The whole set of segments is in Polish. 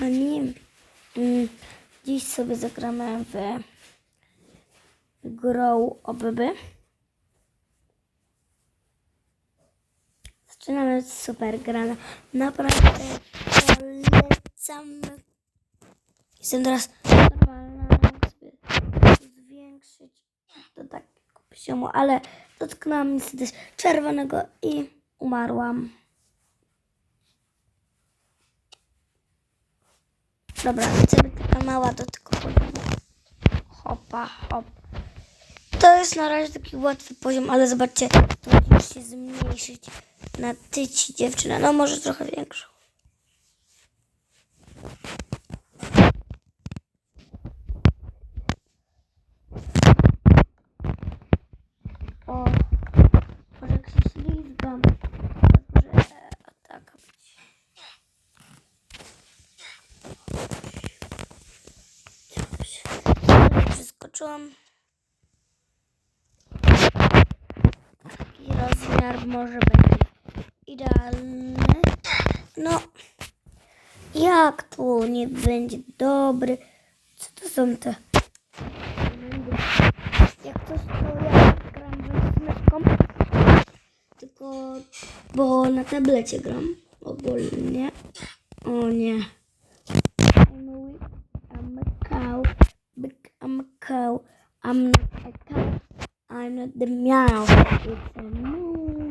kochani. Mm, Dziś sobie zagramy w Grow OBB. Zaczynamy z super grana. Naprawdę polecam. Jestem teraz normalna. Mogę sobie zwiększyć do takiego poziomu, ale dotknęłam niestety czerwonego i umarłam. Dobra, chcę być taka mała do tego poziomu. Hopa, hop. To jest na razie taki łatwy poziom, ale zobaczcie, to musisz się zmniejszyć na tyci dziewczyna. No może trochę większą. O, może jak się ślizgam. Może e, tak być. Przeskoczyłam. Taki rozmiar może będzie idealny. No, jak tu nie będzie dobry? Co to są te? Jak to ja gram z myszką. Tylko, bo na tablecie gram ogólnie. O nie. I'm a weak, I'm a cow, big, I'm a cow, I'm not a cow, I'm not the meow, it's a moo.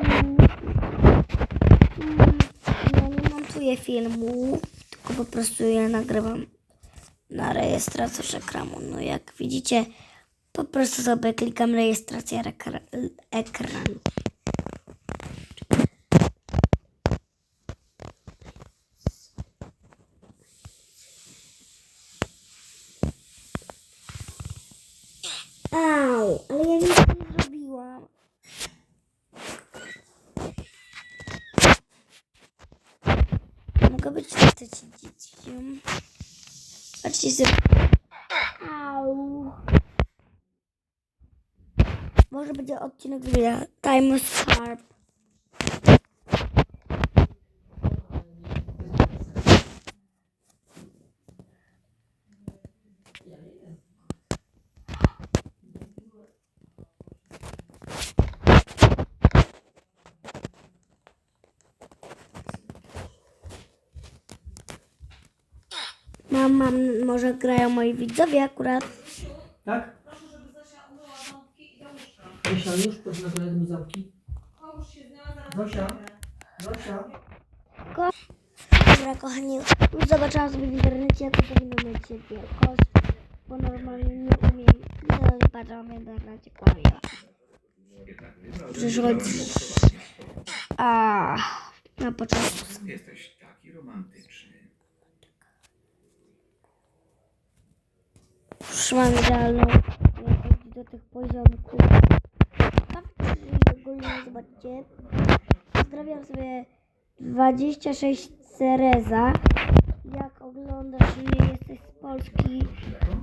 Ja nie montuję filmów, tylko po prostu je nagrywam na rejestratorze ekranu. No jak widzicie, po prostu sobie klikam rejestrację ekranu. Au, ale ja nic nie zrobiłam. Mogę być niestety dzieckiem. Patrzcie sobie. Au. Może będzie odcinek wideo. Time Sharp. Mam, mam, może grają moi widzowie akurat. Tak? Zosia, już proszę na koniec zamki. Zosia, Zosia. Dobra, kochani, już zobaczyłam sobie w internecie, jak powinno mieć wielkość, bo normalnie nie umiem, nie patrzałam w internecie, kłamie. Przychodzi, a na początku Jesteś taki romantyczny. Mam idealną do tych poziomków. Ogólnie zobaczcie, pozdrawiam sobie 26 Cereza. Jak oglądasz i jesteś z Polski,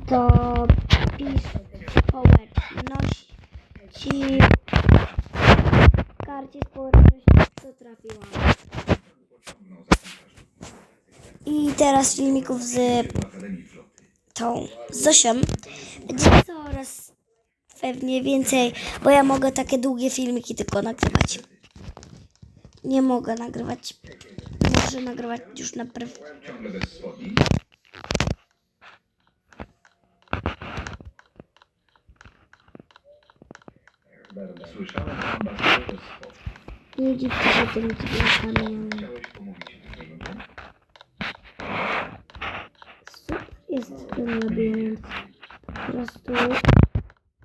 to pisz społeczność ci w karcie społeczności co trafiłam. I teraz filmików z. tą Zosią będzie coraz pewnie więcej, bo ja mogę takie długie filmiki tylko nagrywać. Nie mogę nagrywać. Muszę nagrywać już na praw... Ciągle bez spodni. Słyszałem, że ambasador bez spodni. Nie dziwcie się tymi dźwiękami. Jest ten labirynt. Po prostu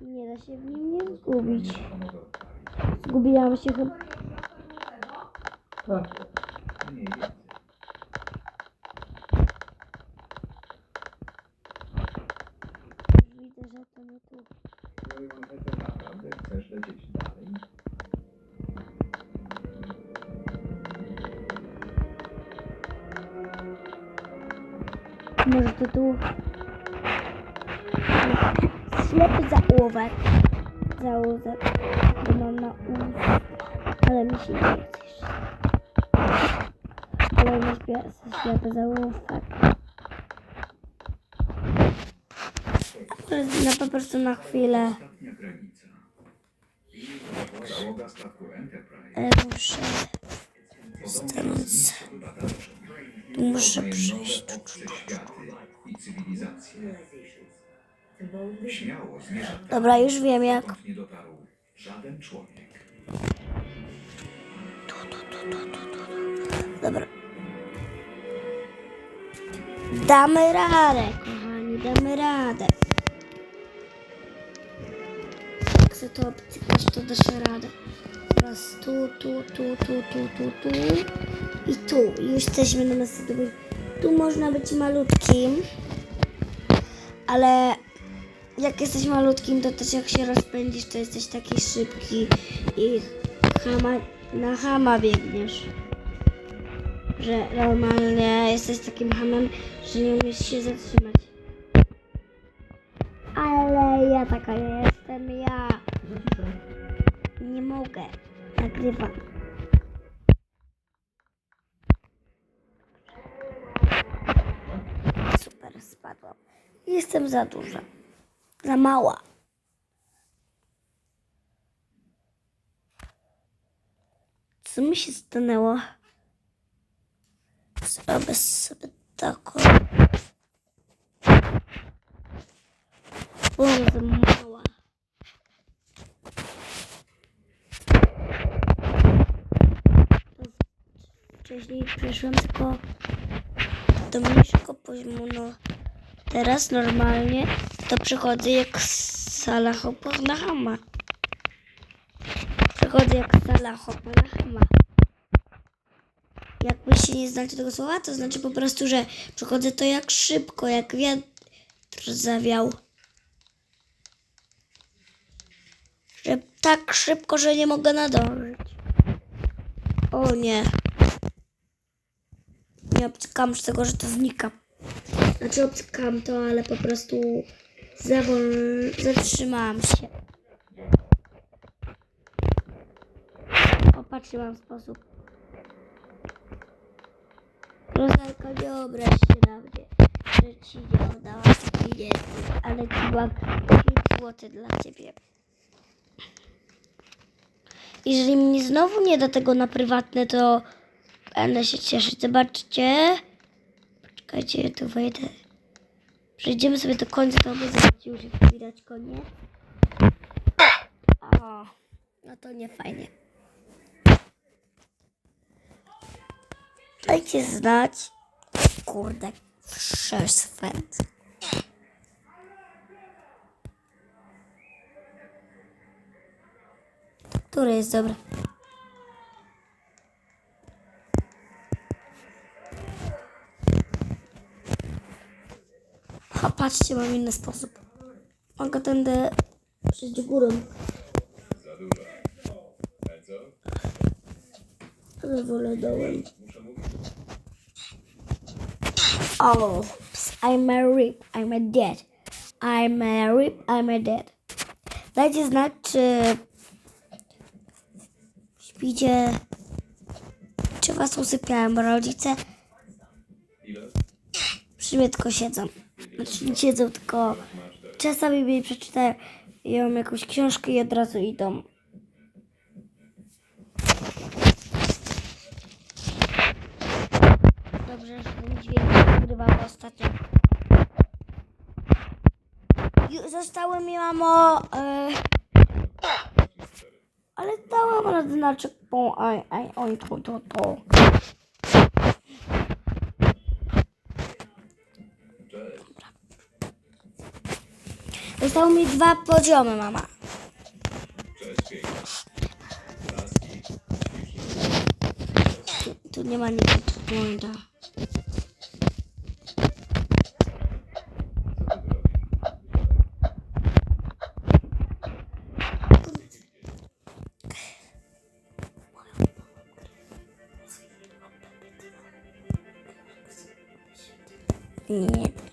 nie da się w nim nie zgubić. Pomogę odprawić. Zgubiłam się chyba. Tak. Mniej więcej. Widzę, że to nie tu. Naprawdę chcesz lecieć dalej? Może to tu ślepy zaułek. Zaułek, bo mam na uszy. Ale mi się nie chce Kolejny pies, ślepy zaułek. Na po prostu na chwilę. E, muszę stanąć. Muszę przyjść. Śmiało zmierza tam, Dobra, już wiem jak. dokąd nie dotarł żaden człowiek. Dobra. Damy radę, kochani, damy radę. Jak sobie to obcykasz, to dasz radę. Raz tu, tu, tu, tu, tu, tu, tu i tu. I jesteśmy na następnym. Tu można być malutkim, ale jak jesteś malutkim, to też jak się rozpędzisz, to jesteś taki szybki i chama, na chama biegniesz. Że normalnie jesteś takim hamem, że nie umiesz się zatrzymać. Ale ja taka jestem, ja nie mogę. Nagrywam. Super, spadłam. Jestem za duża. Za mała. Co mi się stanęło? Zrobię sobie taką. Byłam za mała. Wcześniej przeszłam tylko do mniejszego poziomu. No, teraz normalnie to przechodzę jak sala hopa na hama. Przechodzę jak sala hopa na hama. Jakbyście nie znali tego słowa, to znaczy po prostu, że przechodzę to jak szybko, jak wiatr zawiał. Że tak szybko, że nie mogę nadążyć. O nie. Nie obcykam z tego, że to znika. Znaczy obcykam to, ale po prostu zawol... zatrzymałam się. Opatrzcie, mam sposób. Rozalka, nie obraź się na mnie, że ci nie oddałam pieniędzy, ale ci mam 5 zł dla ciebie. Jeżeli mnie znowu nie da tego na prywatne, to będę się cieszyć. Zobaczcie. Poczekajcie, ja tu wejdę. Przejdziemy sobie do końca, to zobaczcie, już widać koniec. O, no to nie fajnie. Dajcie znać. Kurde, wszechświat. Który jest dobry? A patrzcie, mam inny sposób. Mogę tędy przejść górą. Za duża. Ale co? Ale wolę dołem. Oh, I'm a rip, I'm a dead. I'm a rip, I'm a dead. Dajcie znać, czy śpicie, czy was usypiałem, rodzice Ile? przy mnie tylko siedzą. Siedzą, tylko czasami mi przeczytają jakąś książkę i od razu idą. Dobrze, że ten dźwięk nagrywam ostatnio. Zostały mi, mamo... E... Ale dałam radę na checkpoint. Aj, aj, oj, to, to, to. Zostały mi dwa poziomy, mama. Tu, nie ma nic checkpointa. Co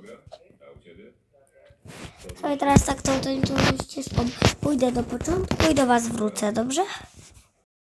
gra? A u ciebie? I teraz tak to, to, to ścieżką pójdę do początku i do was wrócę, dobrze?